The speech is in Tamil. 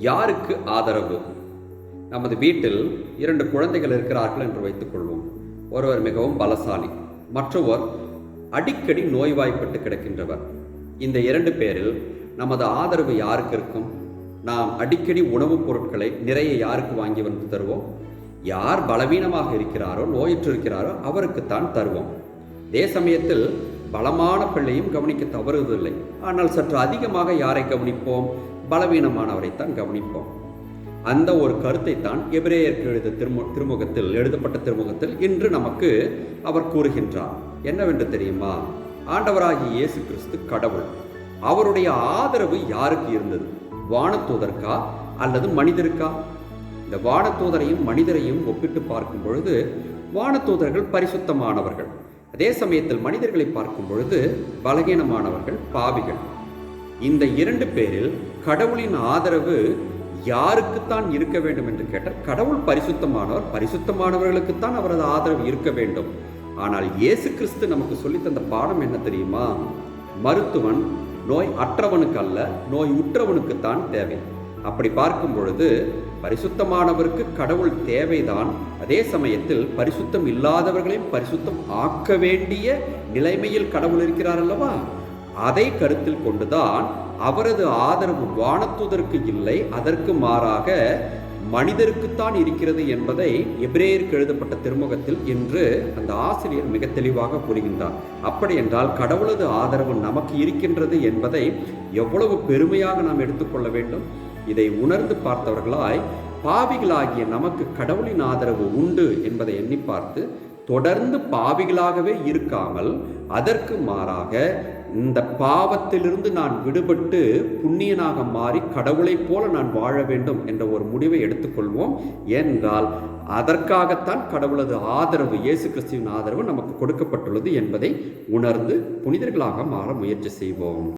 யாருக்கு ஆதரவு? நமது வீட்டில் இரண்டு குழந்தைகள் இருக்கிறார்கள் என்று வைத்துக்கொள்வோம் ஒருவர் மிகவும் பலசாலி மற்றவர் அடிக்கடி நோய்வாய்ப்பட்டு கிடக்கின்றவர். இந்த இரண்டு பேரில் நமது ஆதரவு யாருக்கு இருக்கும்? நாம் அடிக்கடி உணவுப் பொருட்களை நிறைய யாருக்கு வாங்கி வந்து தருவோம்? யார் பலவீனமாக இருக்கிறாரோ நோயற்றிருக்கிறாரோ அவருக்குத்தான் தருவோம். அதே சமயத்தில் பலமான பிள்ளையும் கவனிக்க தவறுவதில்லை. ஆனால் சற்று அதிகமாக யாரை கவனிப்போம்? பலவீனமானவரைத்தான் கவனிப்போம். அந்த ஒரு கருத்தை தான் எபிரேயருக்கு எழுத திருமு திருமுகத்தில் எழுதப்பட்ட திருமுகத்தில் இன்று நமக்கு அவர் கூறுகின்றார். என்னவென்று தெரியுமா? ஆண்டவராகிய இயேசு கிறிஸ்து கடவுள். அவருடைய ஆதரவு யாருக்கு இருந்தது? வானத்தூதர்க்கா அல்லது மனிதருக்கா? இந்த வானத்தூதரையும் மனிதரையும் ஒப்பிட்டு பார்க்கும் பொழுது வானத்தூதர்கள் பரிசுத்தமானவர்கள். அதே சமயத்தில் மனிதர்களை பார்க்கும் பொழுது பலகீனமானவர்கள் பாவிகள். இந்த இரண்டு பேரில் கடவுளின் ஆதரவு யாருக்குத்தான் இருக்க வேண்டும் என்று கேட்டால் கடவுள் பரிசுத்தமானவர் பரிசுத்தமானவர்களுக்குத்தான் அவரது ஆதரவு இருக்க வேண்டும். ஆனால் இயேசு கிறிஸ்து நமக்கு சொல்லித் தந்த பாடம் என்ன தெரியுமா? மருத்துவன் நோய் அற்றவனுக்கு அல்ல நோய் உற்றவனுக்குத்தான் தேவை. அப்படி பார்க்கும் பொழுது பரிசுத்தமானவருக்கு கடவுள் தேவைதான். அதே சமயத்தில் பரிசுத்தம் இல்லாதவர்களையும் பரிசுத்தம் ஆக்க வேண்டிய நிலைமையில் கடவுள் இருக்கிறார் அல்லவா? அதை கருத்தில் கொண்டுதான் அவரது ஆதரவு வானத்துதற்கு இல்லை அதற்கு மாறாக மனிதருக்குத்தான் இருக்கிறது என்பதை எபிரேயருக்கு எழுதப்பட்ட திருமுகத்தில் என்று அந்த ஆசிரியர் மிக தெளிவாக கூறுகின்றார். அப்படி என்றால் கடவுளது ஆதரவு நமக்கு இருக்கின்றது என்பதை எவ்வளவு பெருமையாக நாம் எடுத்துக்கொள்ள வேண்டும்? இதை உணர்ந்து பார்த்தவர்களாய் பாவிகளாகிய நமக்கு கடவுளின் ஆதரவு உண்டு என்பதை எண்ணி பார்த்து தொடர்ந்து பாவிகளாகவே இருக்காமல் அதற்கு மாறாக இந்த பாவத்திலிருந்து நான் விடுபட்டு புண்ணியனாக மாறி கடவுளைப் போல நான் வாழ வேண்டும் என்ற ஒரு முடிவை எடுத்துக்கொள்வோம். ஏனென்றால் அதற்காகத்தான் கடவுளது ஆதரவு இயேசு கிறிஸ்துவின் ஆதரவு நமக்கு கொடுக்கப்பட்டுள்ளது என்பதை உணர்ந்து புனிதர்களாக மாற முயற்சி செய்வோம்.